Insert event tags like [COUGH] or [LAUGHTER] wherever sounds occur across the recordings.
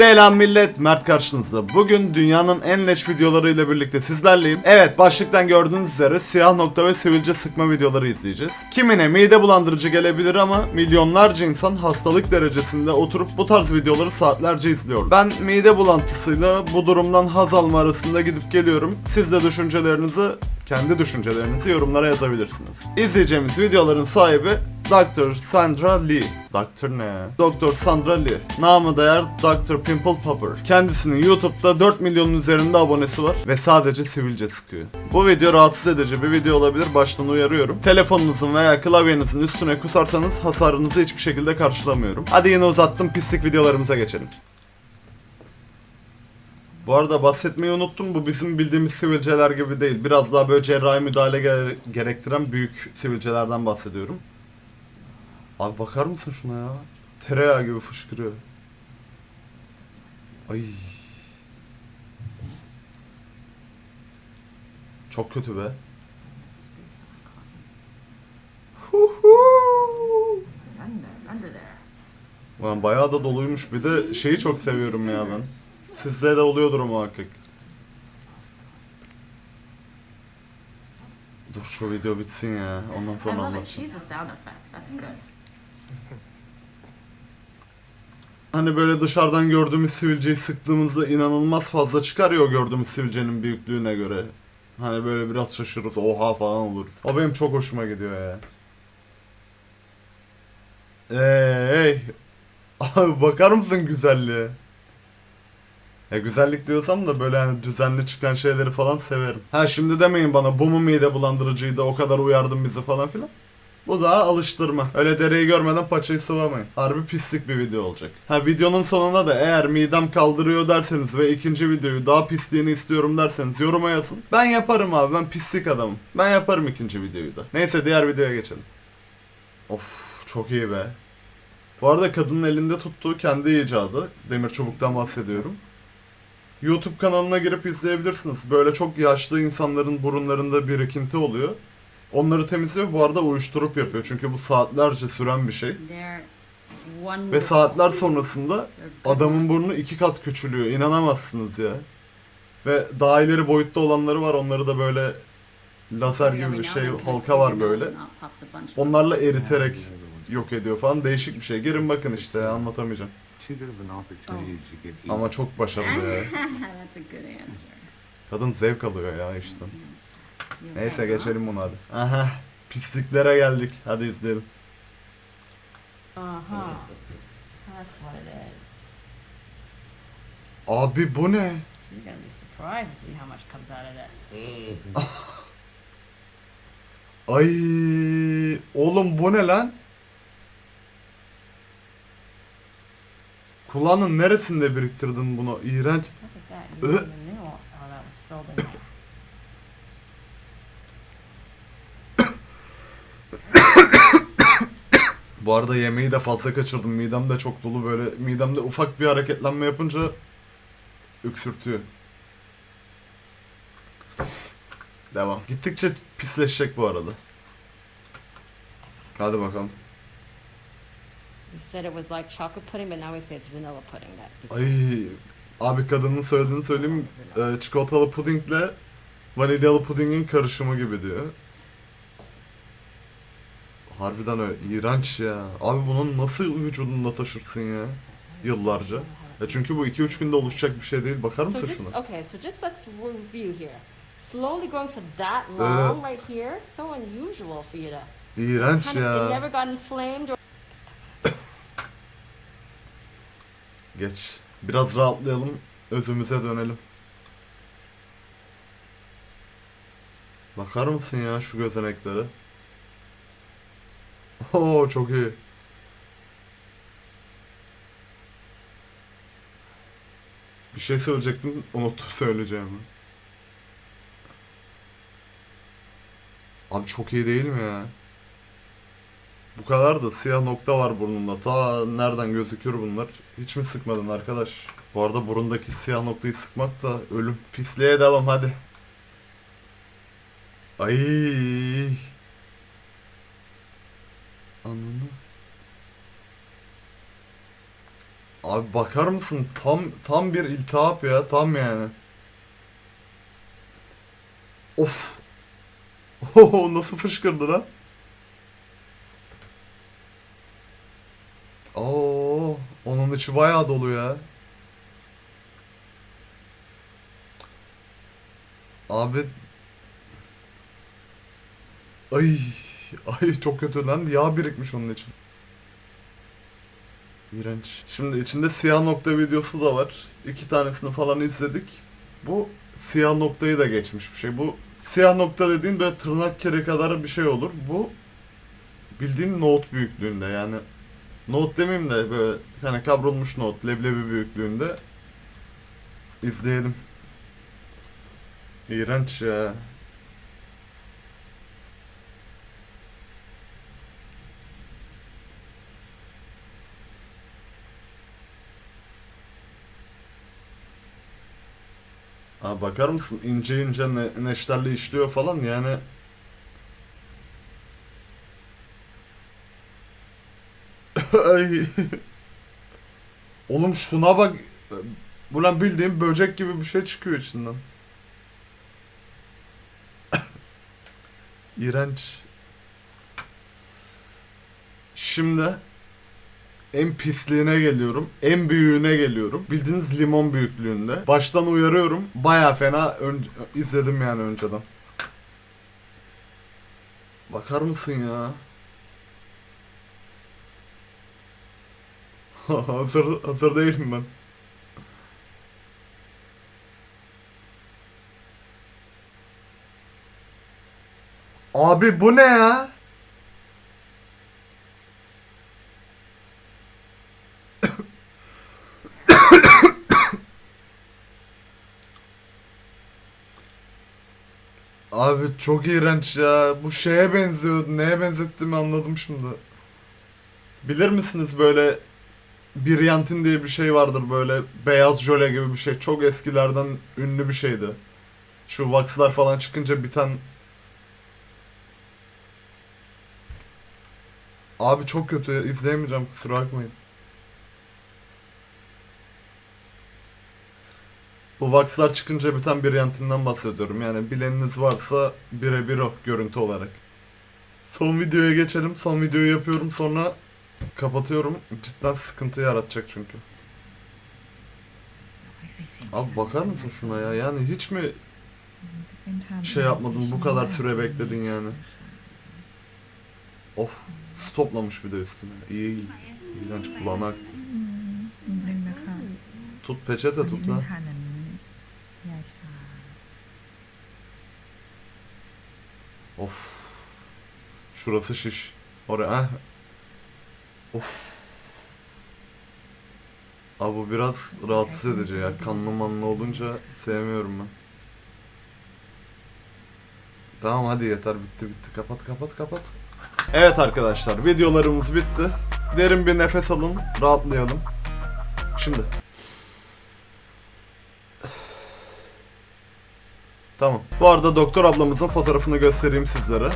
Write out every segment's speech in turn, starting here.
Selam millet, Mert karşınızda. Bugün dünyanın en leş videolarıyla birlikte sizlerleyim. Evet, başlıktan gördüğünüz üzere siyah nokta ve sivilce sıkma videoları izleyeceğiz. Kimine mide bulandırıcı gelebilir ama milyonlarca insan hastalık derecesinde oturup bu tarz videoları saatlerce izliyor. Ben mide bulantısıyla bu durumdan haz alma arasında gidip geliyorum. Siz de düşüncelerinizi kendi düşüncelerinizi yorumlara yazabilirsiniz. İzleyeceğimiz videoların sahibi Dr. Sandra Lee. Doktor ne? Doktor Sandra Lee. Namı değer Dr. Pimple Popper. Kendisinin YouTube'da 4 milyonun üzerinde abonesi var ve sadece sivilce sıkıyor. Bu video rahatsız edici bir video olabilir baştan uyarıyorum. Telefonunuzun veya klavyenizin üstüne kusarsanız hasarınızı hiçbir şekilde karşılamıyorum. Hadi yine uzattım pislik videolarımıza geçelim. Bu arada bahsetmeyi unuttum. Bu bizim bildiğimiz sivilceler gibi değil. Biraz daha böyle cerrahi müdahale gere- gerektiren büyük sivilcelerden bahsediyorum. Abi bakar mısın şuna ya? Tereyağı gibi fışkırıyor. Ay. Çok kötü be. Ulan bayağı da doluymuş. Bir de şeyi çok seviyorum ya ben. Sizde de oluyordur muhakkak. Dur şu video bitsin ya. Ondan sonra anlatacağım. Hani böyle dışarıdan gördüğümüz sivilceyi sıktığımızda inanılmaz fazla çıkar ya o gördüğümüz sivilcenin büyüklüğüne göre. Hani böyle biraz şaşırırız, oha falan oluruz. O benim çok hoşuma gidiyor ya. Ey, [LAUGHS] abi bakar mısın güzelliğe? Ya güzellik diyorsam da böyle hani düzenli çıkan şeyleri falan severim. Ha şimdi demeyin bana bu mu mide bulandırıcıydı o kadar uyardın bizi falan filan. Bu da alıştırma. Öyle dereyi görmeden paçayı sıvamayın. Harbi pislik bir video olacak. Ha videonun sonuna da eğer midem kaldırıyor derseniz ve ikinci videoyu daha pisliğini istiyorum derseniz yoruma yazın. Ben yaparım abi ben pislik adamım. Ben yaparım ikinci videoyu da. Neyse diğer videoya geçelim. Of çok iyi be. Bu arada kadının elinde tuttuğu kendi icadı. Demir çubuktan bahsediyorum. YouTube kanalına girip izleyebilirsiniz. Böyle çok yaşlı insanların burunlarında birikinti oluyor. Onları temizliyor. Bu arada uyuşturup yapıyor. Çünkü bu saatlerce süren bir şey. Ve saatler sonrasında adamın burnu iki kat küçülüyor. İnanamazsınız ya. Ve daha ileri boyutta olanları var. Onları da böyle lazer gibi bir şey, halka var böyle. Onlarla eriterek yok ediyor falan. Değişik bir şey. Girin bakın işte ya, anlatamayacağım. An opportunity to eaten. Ama çok başarılı ya. [LAUGHS] That's a good answer. Kadın zevk alıyor ya işte. You're Neyse right, geçelim bunu hadi. Aha. Pisliklere geldik. Hadi izleyelim. Uh-huh. That's what it is. Abi bu ne? You're gonna be surprised to see how much comes out of this. [LAUGHS] Ay oğlum bu ne lan? Kulağının neresinde biriktirdin bunu? İğrenç. [COUGHS] Bu arada yemeği de fazla kaçırdım. Midem de çok dolu böyle. Midemde ufak bir hareketlenme yapınca öksürtüyor. Devam. Gittikçe pisleşecek bu arada. Hadi bakalım. Said it was like chocolate pudding, but now we say it's vanilla pudding. That Ay abi kadının söylediğini söyleyeyim. Ee, çikolatalı pudingle vanilyalı pudingin karışımı gibi diyor. Harbiden öyle. İğrenç ya. Abi bunun nasıl vücudunda taşırsın ya? Yıllarca. Ya çünkü bu 2-3 günde oluşacak bir şey değil. Bakar So mısın just şuna? okay, so just let's review here. Slowly growing for that long right here, so unusual for you to İğrenç of, it never ya. got inflamed or Geç. Biraz rahatlayalım. Özümüze dönelim. Bakar mısın ya şu gözeneklere? Oo çok iyi. Bir şey söyleyecektim, unuttum söyleyeceğimi. Abi çok iyi değil mi ya? Bu kadar da siyah nokta var burnunda. Ta nereden gözüküyor bunlar? Hiç mi sıkmadın arkadaş? Bu arada burundaki siyah noktayı sıkmak da ölüm. Pisliğe devam hadi. Ay. Ananız. Abi bakar mısın? Tam tam bir iltihap ya. Tam yani. Of. [LAUGHS] Oho nasıl fışkırdı lan? Oo, onun içi bayağı dolu ya. Abi Ay, ay çok kötü lan. Yağ birikmiş onun için. İğrenç. Şimdi içinde siyah nokta videosu da var. İki tanesini falan izledik. Bu siyah noktayı da geçmiş bir şey. Bu siyah nokta dediğin böyle tırnak kere kadar bir şey olur. Bu bildiğin nohut büyüklüğünde yani. Nohut demeyeyim de böyle hani kavrulmuş nohut leblebi büyüklüğünde izleyelim. İğrenç ya. Aa, bakar mısın ince ince ne, neşterli işliyor falan yani [LAUGHS] Ay. Oğlum şuna bak bu lan bildiğin böcek gibi bir şey çıkıyor içinden [LAUGHS] İğrenç Şimdi en pisliğine geliyorum. En büyüğüne geliyorum. Bildiğiniz limon büyüklüğünde. Baştan uyarıyorum. Baya fena izledim yani önceden. Bakar mısın ya? [LAUGHS] hazır, hazır değilim ben. Abi bu ne ya? [COUGHS] Abi çok iğrenç ya. Bu şeye benziyor. Neye benzettiğimi anladım şimdi. Bilir misiniz böyle Biryantin diye bir şey vardır böyle beyaz jöle gibi bir şey. Çok eskilerden ünlü bir şeydi. Şu waxlar falan çıkınca biten Abi çok kötü izleyemeyeceğim kusura bakmayın. Bu waxlar çıkınca biten bir yantinden bahsediyorum. Yani bileniniz varsa birebir o görüntü olarak. Son videoya geçelim. Son videoyu yapıyorum sonra Kapatıyorum. Cidden sıkıntı yaratacak çünkü. Abi bakar mısın şuna ya? Yani hiç mi şey yapmadın bu kadar süre bekledin yani? Of stoplamış bir de üstüne. İyi iyi. İğrenç kulağına aktı. Tut peçete tut lan. Of. Şurası şiş. Oraya. Heh. Of. Abi bu biraz rahatsız edici ya. Kanlı manlı olunca sevmiyorum ben. Tamam hadi yeter bitti bitti. Kapat kapat kapat. Evet arkadaşlar videolarımız bitti. Derin bir nefes alın. Rahatlayalım. Şimdi. Tamam. Bu arada doktor ablamızın fotoğrafını göstereyim sizlere.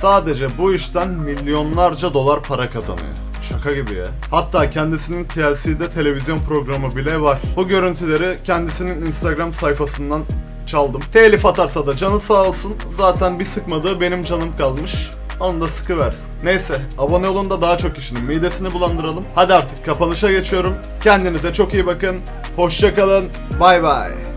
Sadece bu işten milyonlarca dolar para kazanıyor. Şaka gibi ya. Hatta kendisinin TLC'de televizyon programı bile var. Bu görüntüleri kendisinin Instagram sayfasından çaldım. Telif atarsa da canı sağ olsun. Zaten bir sıkmadığı benim canım kalmış. Onu da sıkı versin. Neyse abone olun da daha çok kişinin midesini bulandıralım. Hadi artık kapanışa geçiyorum. Kendinize çok iyi bakın. Hoşçakalın. Bay bay.